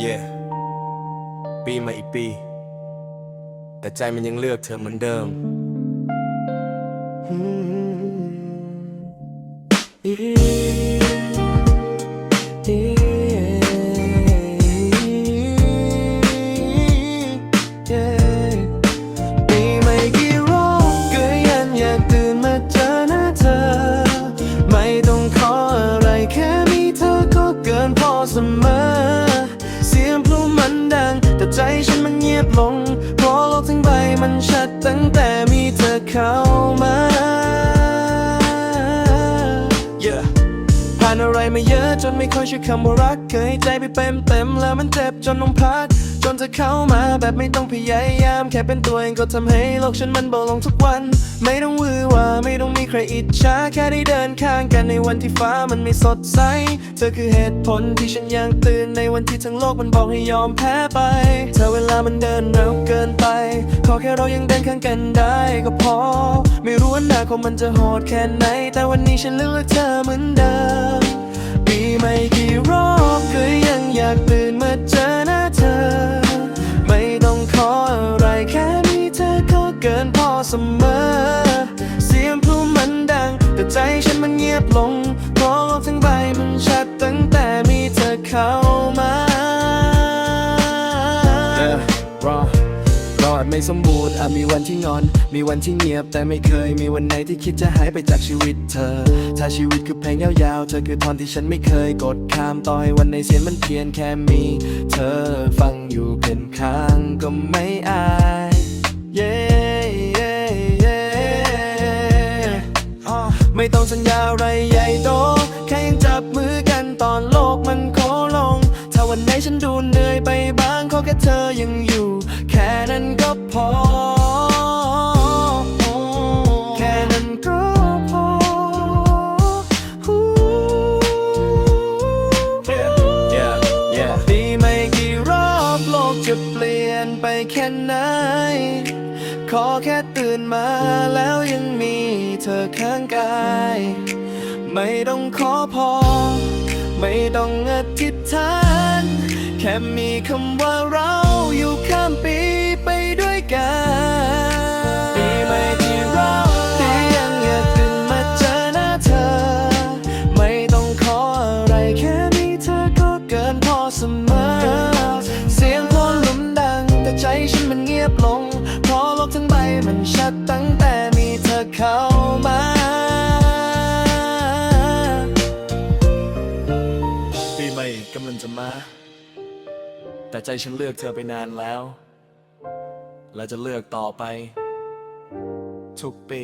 yeah ปีมาอีกปี แต่ใจมันยังเลือกเธอเหมือนเดิม Hmm. มันดัง แต่ใจฉันมันเงียบลง เพราะโลกทั้งใบมันชัดตั้งแต่มีเธอเข้ามาานอะไรมาเยอะจนไม่ค่อยเชื่อคำว่ารักเคยใจไปเต็มเต็มแล้วมันเจ็บจนต้องพัก จนเธอเข้ามาแบบไม่ต้องพยายาม แค่เป็นตัวเองก็ทำให้โลกฉันมันเบาลงทุกวัน ไม่ต้องวือหว่าไม่ต้องมีใครอิจฉาแค่ได้เดินข้างกันในวันที่ฟ้ามันไม่สดใส เธอคือเหตุผลที่ฉันยังตื่นในวันที่ทั้งโลกมันบอกให้ยอมแพ้ไป เธอเวลามันเดินเร็วเกินไป ขอแค่เรายังเดินข้างกันได้ก็พอ ไม่รู้ว่าหน้าคงมันจะโหดแค่ไหน แต่วันนี้ฉันเลือกเธอเหมือนเดิม ปีไม่กี่รอบก็ยังอยากตื่นมาเจอหน้าเธอ ไม่ต้องขออะไรแค่มีเธอก็เกินพอเสมอ รอาจไม่สมบูรณ์อาจมีวันที่งอน มีวันที่เงียบแต่ไม่เคย มีวันไหนที่คิดจะหายไปจากชีวิตเธอ ถ้าชีวิตคือเพลงยาวๆ เธอคือท่อนที่ฉันไม่เคยกดข้ามต่อให้วันในเสียงมันเพียงแค่มี เธอฟังอยู่เป็นข้างก็ไม่อาย yeah, yeah, yeah อ่าไม่ต้องสัญญาอะไรใหญ่โต แค่ยังจับมือกันตอนโลกมันโคลง ถ้าวันไหนฉันดูเหนื่อยไปบ้างขอแค่เธอยังอยู่ เปลี่ยนไปแค่ไหน ขอแค่ตื่นมาแล้วยังมีเธอข้างกาย ไม่ต้องขอพอ ไม่ต้องอธิษฐาน แค่มีคำว่าเราอยู่ข้ามปีไปด้วยกัน มันเงียบลง เพราะโลกทั้งใบมันชัดตั้งแต่มีเธอเข้ามาปีใหม่กำลังจะมา แต่ใจฉันเลือกเธอไปนานแล้ว และจะเลือกต่อไป ทุกปี